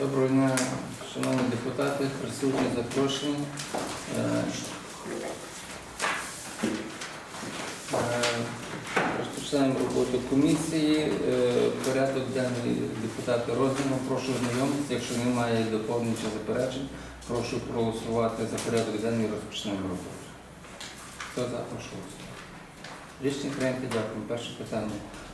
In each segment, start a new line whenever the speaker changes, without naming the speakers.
Доброго дня, шановні депутати, присутні, запрошені. Е, е, Розпочинаємо роботу комісії. Е, Порядок денний депутати роздано. Прошу знайомитися. Якщо немає доповнень чи заперечень, прошу проголосувати за порядок денний і розпочнемо роботу. Хто за, прошу голосувати. Рішення прийнято, дякую. Перше питання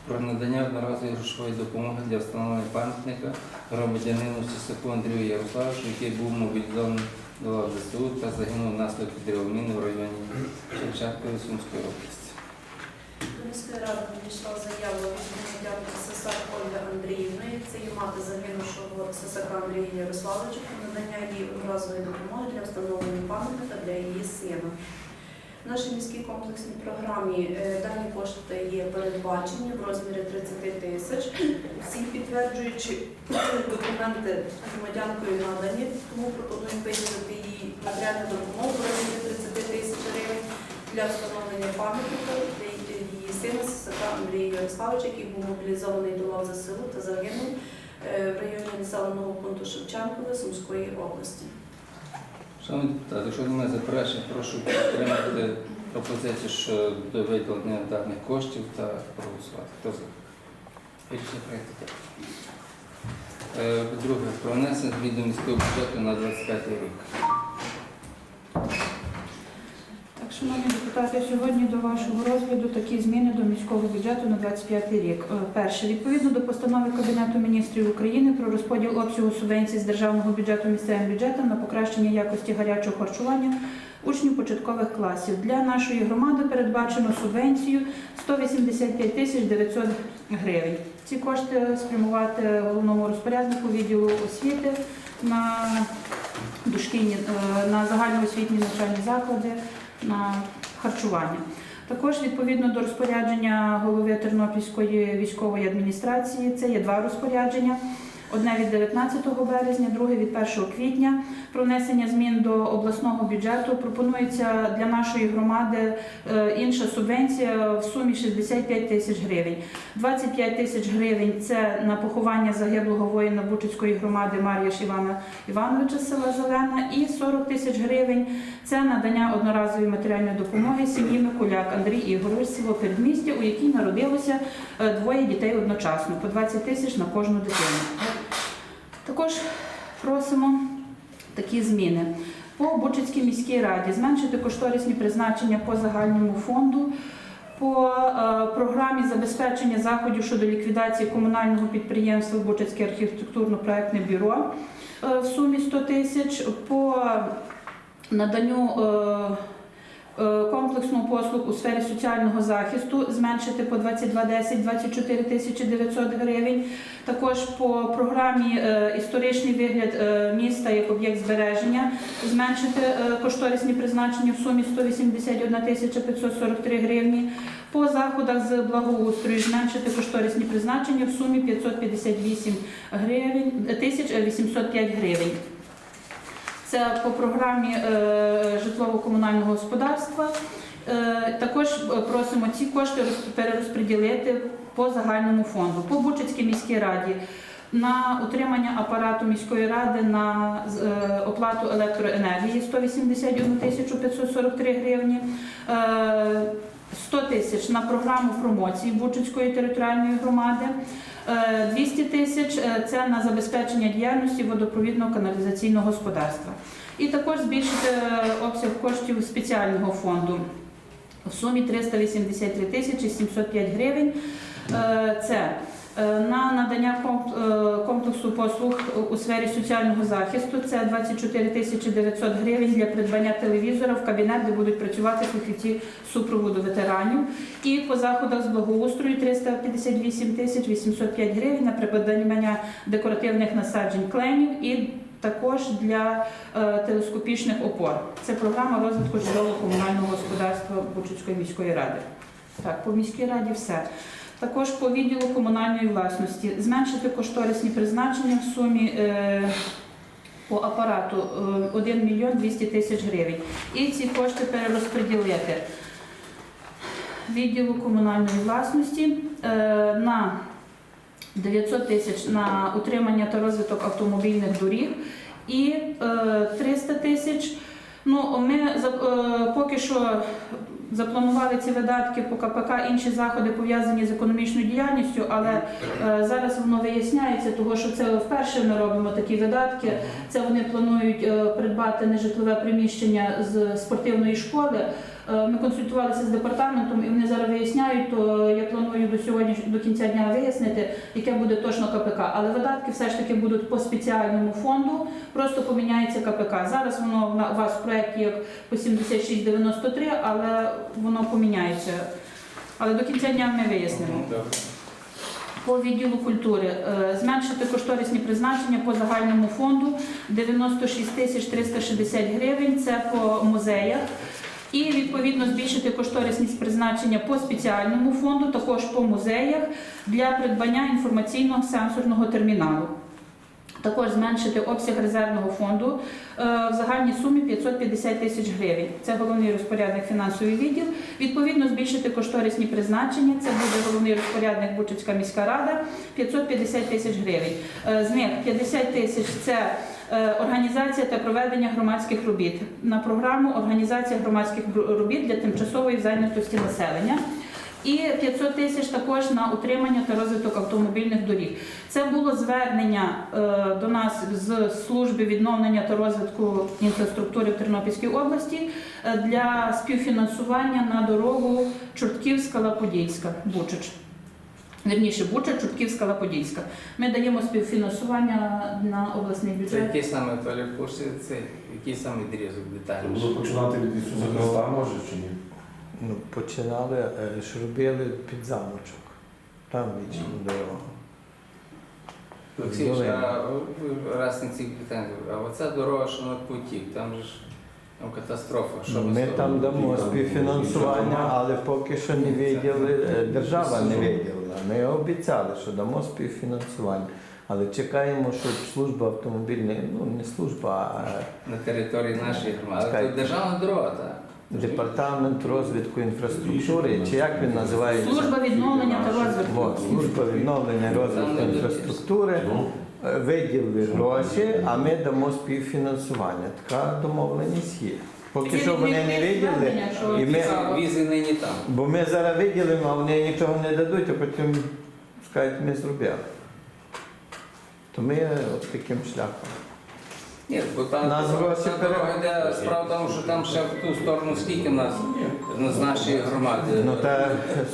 про надання одноразової грошової допомоги для встановлення пам'ятника громадянину Сисаку Андрію Ярославовичу, який був мобілізований до ЗСУ та загинув внаслідок підривміни в районі Шевченкової Сумської області.
До міської ради надійшла заява від громадянки Сисак Ольги Андріївни. Це є мати загинувшого Сисака Андрія Ярославовича про надання їй одноразової допомоги для встановлення пам'ятника для її сина. В нашій міській комплексній програмі е, дані кошти є передбачені в розмірі 30 тисяч. Всі підтверджуючи документи громадянкою надані, тому пропонуємо виділити їй матеріальну допомогу в розмірі 30 тисяч гривень для встановлення пам'ятника її сина Сисака Андрія Ярославовича, який був мобілізований до лав ЗСУ та загинув е, в районі населеного пункту Шевченкове Сумської області.
Шановні депутати, якщо немає заперечень, прошу підтримати пропозицію щодо виділення даних коштів та проголосувати. Хто за? Рішення прийнято. Е, Друге, про внесення змін до міського бюджету на 25 рік.
Так, шановні депутати, сьогодні до вашого розгляду такі зміни до міського бюджету на 25 рік. Е, Перше, відповідно до постанови Кабінету міністрів України про розподіл обсягу субвенцій з державного бюджету місцевим бюджетом на покращення якості гарячого харчування учнів початкових класів. Для нашої громади передбачено субвенцію 185 тисяч 900 гривень. Ці кошти спрямувати головному розпоряднику відділу освіти на дошкільні е, на загальноосвітні навчальні заклади на харчування. Також відповідно до розпорядження голови Тернопільської військової адміністрації, це є два розпорядження. Одне від 19 березня, друге від 1 квітня. Про внесення змін до обласного бюджету пропонується для нашої громади е, інша субвенція в сумі 65 тисяч гривень. 25 тисяч гривень це на поховання загиблого воїна Бучицької громади Мар'яш Івана Івановича села Зелена, і 40 тисяч гривень це надання одноразової матеріальної допомоги сім'ї Микуляк Андрій Ігорович, село Передмістя, у якій народилося е, двоє дітей одночасно, по 20 тисяч на кожну дитину. Також просимо такі зміни. По Бучицькій міській раді зменшити кошторисні призначення по загальному фонду. По е, програмі забезпечення заходів щодо ліквідації комунального підприємства Бучицьке архітектурно-проектне бюро е, в сумі 100 тисяч. По наданню е, е, послуг у сфері соціального захисту зменшити по 2210 24 тисячі 900 гривень. Також по програмі е, історичний вигляд е, міста як об'єкт збереження зменшити кошторисні призначення в сумі 181 тисяча 543 гривні. По заходах з благоустрою зменшити кошторисні призначення в сумі 558 гривень, тисяч 805 гривень. Це по програмі е, житлово-комунального господарства. Е, Також е, просимо ці кошти роз- перерозподілити по загальному фонду. По Бучицькій міській раді на утримання апарату міської ради на оплату електроенергії 181 тисячу 543 гривні. Е, 100 тисяч на програму промоції Бучицької територіальної громади. Е, 200 тисяч е, це на забезпечення діяльності водопровідного каналізаційного господарства. І також збільшити е, обсяг коштів спеціального фонду в сумі 383 тисячі 705 гривень. Е, Це е, на надання е, комплексу послуг у сфері соціального захисту. Це 24 тисячі 900 гривень для придбання телевізора в кабінет, де будуть працювати фахівці супроводу ветеранів. І по заходах з благоустрою 358 тисяч 805 гривень на придбання декоративних насаджень кленів і також для е, телескопічних опор. Це програма розвитку житлово-комунального господарства Бучицької міської ради. Так, по міській раді все. Також по відділу комунальної власності зменшити кошторисні призначення в сумі е, по апарату е, 1 мільйон 200 тисяч гривень. І ці кошти перерозподілити відділу комунальної власності е, на 900 тисяч на утримання та розвиток автомобільних доріг і е, 300 тисяч. Ну, ми е, поки що запланували ці видатки по КПК, інші заходи пов'язані з економічною діяльністю, але е, зараз воно виясняється, тому що це вперше ми робимо такі видатки. Це вони планують е, придбати нежитлове приміщення з спортивної школи. Е, Ми консультувалися з департаментом, і вони зараз виясняють. То я планую до сьогодні до кінця дня вияснити, яке буде точно КПК. Але видатки все ж таки будуть по спеціальному фонду. Просто поміняється КПК. Зараз воно у вас в проєкті як по 7693, але воно поміняється. Але до кінця дня ми вияснимо. По відділу культури е, зменшити кошторисні призначення по загальному фонду 96 тисяч 360 гривень. Це по музеях. І відповідно збільшити кошторисність призначення по спеціальному фонду, також по музеях для придбання інформаційного сенсорного терміналу. Також зменшити обсяг резервного фонду е, в загальній сумі 550 тисяч гривень. Це головний розпорядник фінансовий відділ. Відповідно, збільшити кошторисні призначення. Це буде головний розпорядник Бучицька міська рада 550 тисяч гривень. З них 50 тисяч це організація та проведення громадських робіт на програму організація громадських робіт для тимчасової зайнятості населення. І 500 тисяч також на утримання та розвиток автомобільних доріг. Це було звернення е, до нас з служби відновлення та розвитку інфраструктури в Тернопільській області е, для співфінансування на дорогу Чортківська Лаподільська Бучач. Верніше, Буча, Чортківська Лаподільська. Ми даємо співфінансування на обласний
Це
бюджет.
який саме Толі в курсі, це який саме відрізок
Це
детальніше?
було починати від Ісуса Христа, може чи ні?
Ну, починали, е, ж робили під замочок. Там вічно дорога.
Олексій, а о, раз на цих питань, а оця дорога, що на потік, там же ж там катастрофа. Що ви
Ми там дамо співфінансування, але поки що не виділи, е, держава не виділила. Ми обіцяли, що дамо співфінансування. Але чекаємо, щоб служба автомобільної, ну не служба, а
на території нашої громади. Але
Чекайте.
це державна дорога, так.
департамент розвитку інфраструктури, чи як він називається?
Служба відновлення та розвитку.
От, служба відновлення розвитку інфраструктури. Виділили гроші, а ми дамо співфінансування. Така домовленість є. Поки що вони не виділили, і ми,
Візи нині там.
бо ми зараз виділимо, а вони нічого не дадуть, а потім скажуть, ми зробили. То ми от таким шляхом.
Ні, бо там
Нас
дорога йде, справа в тому, що там ще в ту сторону скільки в нас ну, з нашої громади.
Ну та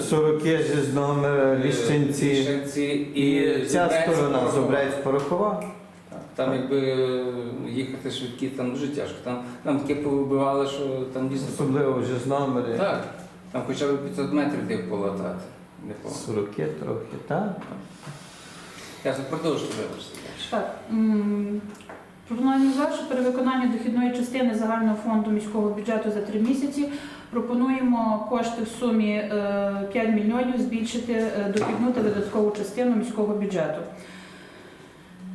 сороки ж з номер Ліщинці
Ліщинці
і ця
Зубрець,
сторона
Порохова.
Зубрець Порохова.
Там якби їхати швидкі, там дуже тяжко. Там, там таке повибивали, що там дійсно.
Особливо вже з номери.
Так, там хоча б 500 метрів тих полатати. Не по.
Сороки трохи, так?
Я продовжую вибачте.
Так, м, за перевиконання дохідної частини загального фонду міського бюджету за три місяці. Пропонуємо кошти в сумі е, 5 мільйонів збільшити е, дохідну та видаткову частину міського бюджету.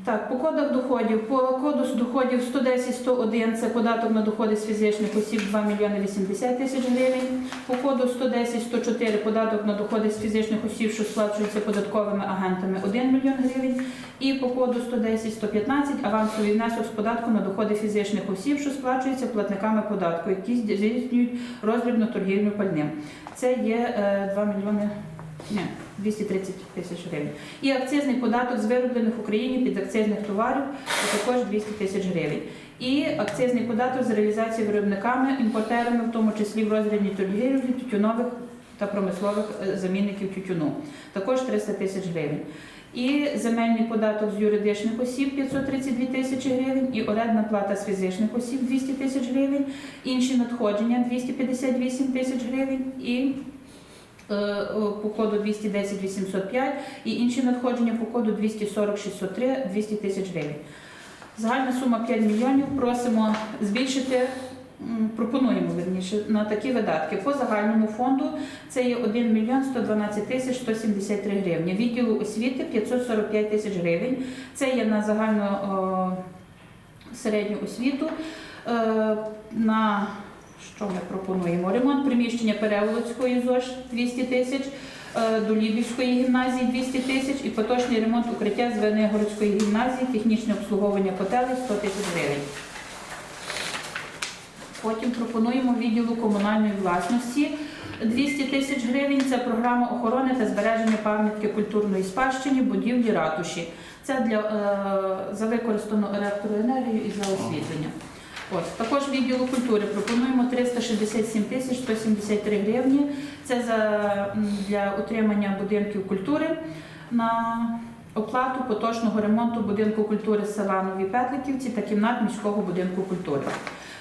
Так, по кодах доходів. По коду з доходів 110-101 це податок на доходи з фізичних осіб 2 мільйони 80 тисяч гривень. По коду 110-104 податок на доходи з фізичних осіб, що сплачуються податковими агентами 1 мільйон гривень. І по коду 110-115 авансовий внесок з податку на доходи фізичних осіб, що сплачуються платниками податку, які здійснюють роздрібну торгівлю пальним. Це є е, 2 мільйони. Ні, 230 тисяч гривень. І акцизний податок з вироблених в Україні під акцизних товарів це також 200 тисяч гривень. І акцизний податок з реалізації виробниками, імпортерами, в тому числі в роздрібній торгівлі тютюнових та промислових е, замінників тютюну, також 300 тисяч гривень. І земельний податок з юридичних осіб 532 тисячі гривень, і орендна плата з фізичних осіб 200 тисяч гривень, інші надходження 258 тисяч гривень і по коду 210 805 і інші надходження по коду 240 603 200 тисяч гривень. Загальна сума 5 мільйонів. Просимо збільшити. Пропонуємо верніше на такі видатки. По загальному фонду це є 1 мільйон 112 тисяч 173 гривні. Відділу освіти 545 тисяч гривень. Це є на загальну о, середню освіту. Е, на що ми пропонуємо? Ремонт приміщення Переволоцької ЗОЖ 200 тисяч. е, до Лібівської гімназії 200 тисяч і поточний ремонт укриття з Венегородської гімназії, технічне обслуговування котелей 100 тисяч гривень. Потім пропонуємо відділу комунальної власності 200 тисяч гривень. Це програма охорони та збереження пам'ятки культурної спадщини, будівлі ратуші. Це для е, за використану електроенергію і за освітлення. От також відділу культури пропонуємо 367 тисяч 173 гривні. Це за для утримання будинків культури на оплату поточного ремонту будинку культури села Нові Петликівці та кімнат міського будинку культури.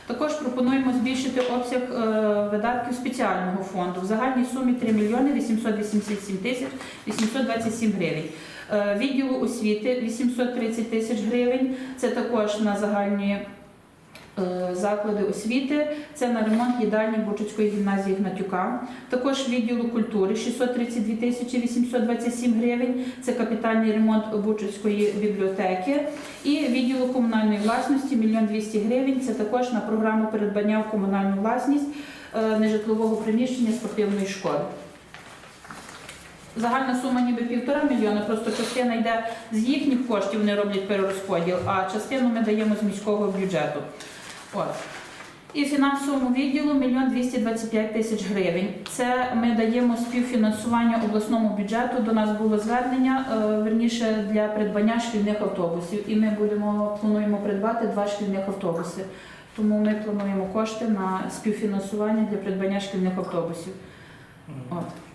Також пропонуємо збільшити обсяг е, видатків спеціального фонду в загальній сумі 3 мільйони 887 тисяч 827 гривень. Е, Відділу освіти 830 тисяч гривень. Це також на загальні заклади освіти. Це на ремонт їдальні Бучицької гімназії Гнатюка. Також відділу культури 632 тисячі 827 гривень. Це капітальний ремонт Бучицької бібліотеки. І відділу комунальної власності 1 200 гривень. Це також на програму передбання в комунальну власність е, нежитлового приміщення спортивної школи. Загальна сума ніби півтора мільйона, просто частина йде з їхніх коштів, вони роблять перерозподіл, а частину ми даємо з міського бюджету. От. І фінансовому відділу 1 225 тисяч гривень. Це ми даємо співфінансування обласному бюджету. До нас було звернення е, верніше для придбання шкільних автобусів. І ми будемо плануємо придбати два шкільних автобуси. Тому ми плануємо кошти на співфінансування для придбання шкільних автобусів. От.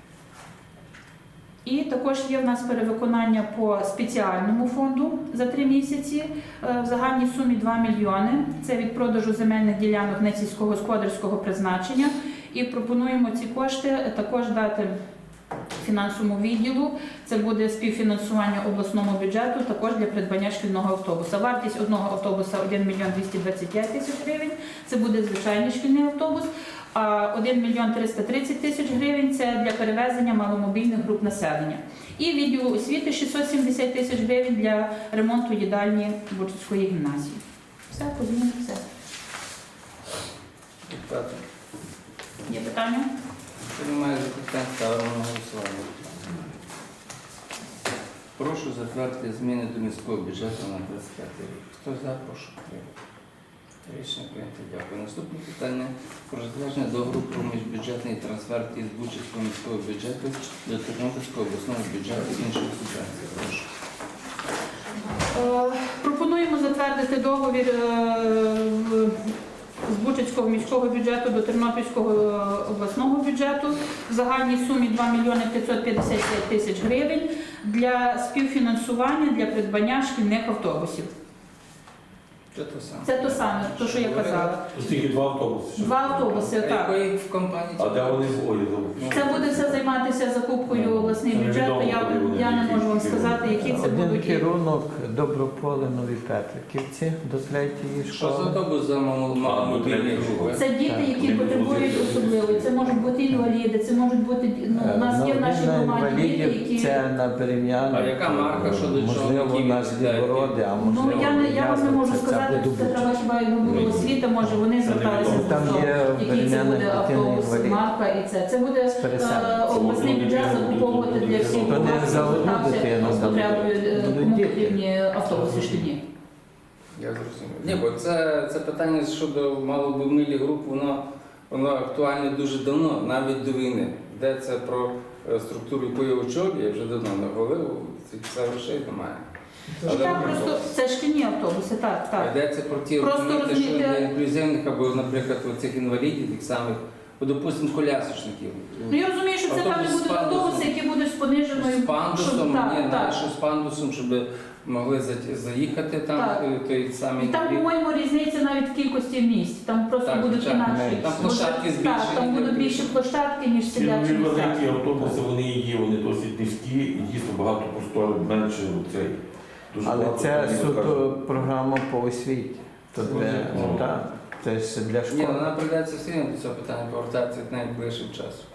І також є в нас перевиконання по спеціальному фонду за три місяці е, в загальній сумі 2 мільйони. Це від продажу земельних ділянок не сільськогосподарського призначення. І пропонуємо ці кошти також дати фінансовому відділу. Це буде співфінансування обласному бюджету, також для придбання шкільного автобуса. Вартість одного автобуса 1 мільйон 225 тисяч гривень. Це буде звичайний шкільний автобус. А 1 мільйон 330 тисяч гривень це для перевезення маломобільних груп населення. І відділу освіти 670 тисяч гривень для ремонту їдальні Бучицької гімназії. Все, по все.
Депутати,
Є питання?
Якщо немає запитань, ставимо на голосування. Прошу затвердити зміни до міського бюджету на 25 рік. Хто за, прошу підтримати. Рішення прийнято. Дякую. Наступне питання про затвердження договору про міжбюджетний трансфер із Бучицького міського бюджету до Тернопільського обласного бюджету інших субвенцій. Прошу.
Е, Пропонуємо затвердити договір е, з Бучицького міського бюджету до Тернопільського е, обласного бюджету в загальній сумі 2 мільйони 555 тисяч гривень для співфінансування для придбання шкільних автобусів.
Це те саме.
Це те саме, то, що я казала.
Тільки два автобуси.
Два автобуси, так.
якої в компанії?
А де вони в
Це буде все займатися закупкою обласний бюджет. то Я, я не можу вам сказати, які це
Один
будуть.
керунок Доброполе Нові Петриківці до третьої
Що за
школи.
автобус за маломобільні групи?
Це діти, які потребують особливо. Це можуть бути інваліди, це можуть бути ну, у нас є в нашій
на
громаді діти,
інвалідів
які
це на берем'яну.
А яка марка, що до чого,
Можливо,
які
на
відповідають?
Слівороди, а
ну
можливо,
я не я вам не можу
це-
сказати,
буде
це
Буча.
треба хіба якби було освіта, може вони зверталися до
Там
того,
є
який це буде
дитина
автобус,
інвалід.
марка і це. Це буде е, обласний бюджет закуповувати для всіх.
То не за одну дитину, там
потребою, е, кому потрібні автобуси шкільні.
Я зрозумів. Ні, бо це, це питання щодо малобумилі груп, воно, воно актуальне дуже давно, навіть до війни. Йдеться про е, структуру, я очолюю, я вже давно не говорив, цих це грошей немає. Але
Так, просто це шкільні автобуси, так, так.
йдеться про ті розумієте, що для інклюзивних або, наприклад, цих інвалідів, тих самих, допустимо, колясочників.
Ну я розумію, що це
Автобус
певне
з
будуть автобуси, які будуть з пониженою
З пандусом,
щоб-
ні,
так, так.
що з пандусом, щоб могли за- заїхати там,
Так.
е, той самий.
І там, по-моєму, різниця навіть в кількості місць. Там просто
Так,
будуть
звичайно.
інакші.
Там площадки
Так,
збільшені.
там будуть більші площадки, ніж
Ці
сидячі
нові
місця.
великі автобуси, вони є, вони досить низькі і дійсно багато простору, менше цей. Дуже
Але
багато
це
там, як
суто
кажуть,
програма по освіті. То де,
Ну.
так, ж для
Ні,
школи.
нам прийдеться все рівно до цього питання повертатися найближчим часом.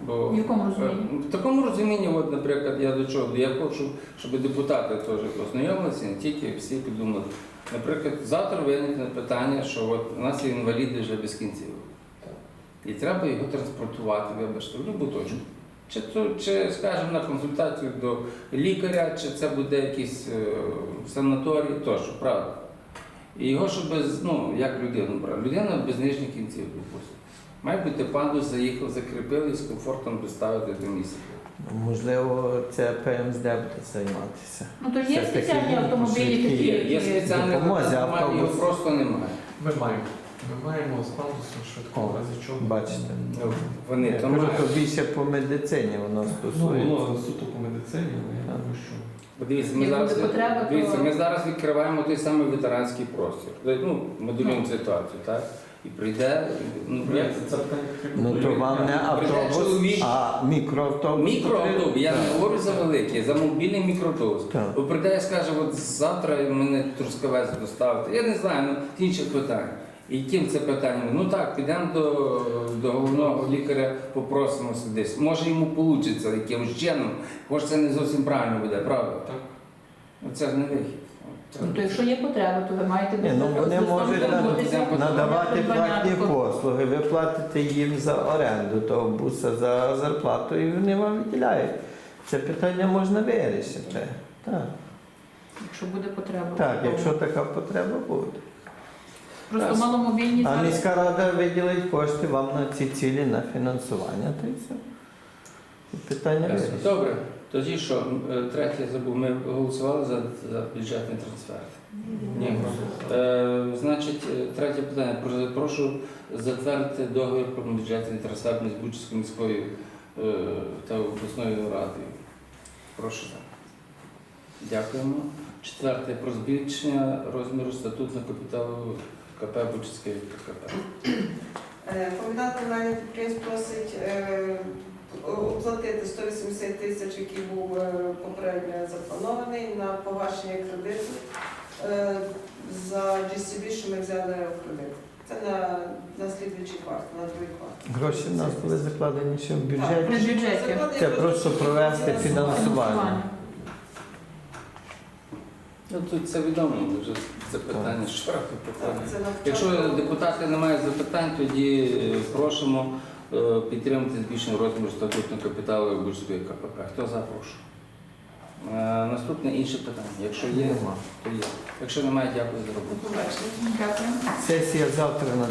Бо
В якому розумінні?
Е, В такому розумінні, от, наприклад, я до чого? Я хочу, щоб депутати теж ознайомилися, не тільки всі подумали. Наприклад, завтра виникне питання, що от у нас є інваліди вже без кінців. І треба його транспортувати, вибачте, в будь-яку точку. Чи, то, чи скажімо, на консультацію до лікаря, чи це буде якийсь е, санаторій, тощо, правда. І його, щоб без, ну, як людину брати. Людина без нижніх кінців, допустимо. Має бути пандус, заїхав, закріпили і з комфортом доставити до місця.
Можливо, це ПМСД буде займатися.
Ну то є
Все-таки
спеціальні автомобілі такі,
Є, є спеціальні
допомозі,
автомат, його
автобус.
просто немає.
Ми маємо. Ми маємо з пандусом швидкого, разі чого.
бачите.
Ну, Вони
Я
то
кажу, то більше по медицині воно
Ну,
стосується.
воно суто по медицині, але я думаю, що.
Дивіться, ми зараз,
буде потреба, то-
дивіться, ми зараз відкриваємо той самий ветеранський простір. Ну, моделюємо ситуацію, так? І прийде, ну, як
це- це питання потрібно.
Ну то вам не автобус,
чоловік.
а мікроавтобус.
Мікроавтобус, я
Так.
не говорю за великий, за мобільний мікроавтобус.
Так.
Бо прийде і скаже, от завтра мене трускавець доставити. Я не знаю, ну інше питання. І яким це питання? Ну так, підемо до, до головного лікаря, попросимося десь. Може йому вийде якимось чином, може це не зовсім правильно буде, правда?
Так.
Ну, Це ж не вихід.
Ну, то якщо є потреба, то ви маєте
Ні, ну, вони можуть Надавати платні послуги, ви платите їм за оренду того буса за зарплату і вони вам виділяють. Це питання можна вирішити. Так,
Якщо буде потреба.
так якщо така потреба буде.
Просто маломобільні
А
зараз.
міська рада виділить кошти вам на ці цілі на фінансування, то і все. І питання вирішено.
Добре, тоді що, е, третє забув, ми голосували за, за бюджетний трансфер. Ні. Е, значить, е, третє питання. Про- Прошу затвердити договір про бюджетний трансфер між Бучівською міською е, та обласною радою. Прошу. Дякуємо. Четверте про збільшення розміру статутного капіталу КП Бучівської КП.
Е, Комбінат комунальних підприємств просить е, оплатити 180 тисяч, який був е, попередньо запланований на погашення кредиту е, за GCB, що ми взяли в кредит. Це на, на слідуючий квартал, на другий квартал.
Гроші в нас були закладені ще в бюджеті.
бюджеті.
Це просто провести
фінансування.
фінансування.
Ну тут це відомо, вже це питання, що питання. Якщо депутати не мають запитань, тоді е, просимо е, підтримати збільшення розміру статутного капіталу Бульської КПП. Хто за, прошу. Е, Наступне інше питання. Якщо є, то є. Якщо немає, дякую за роботу.
Сесія завтра на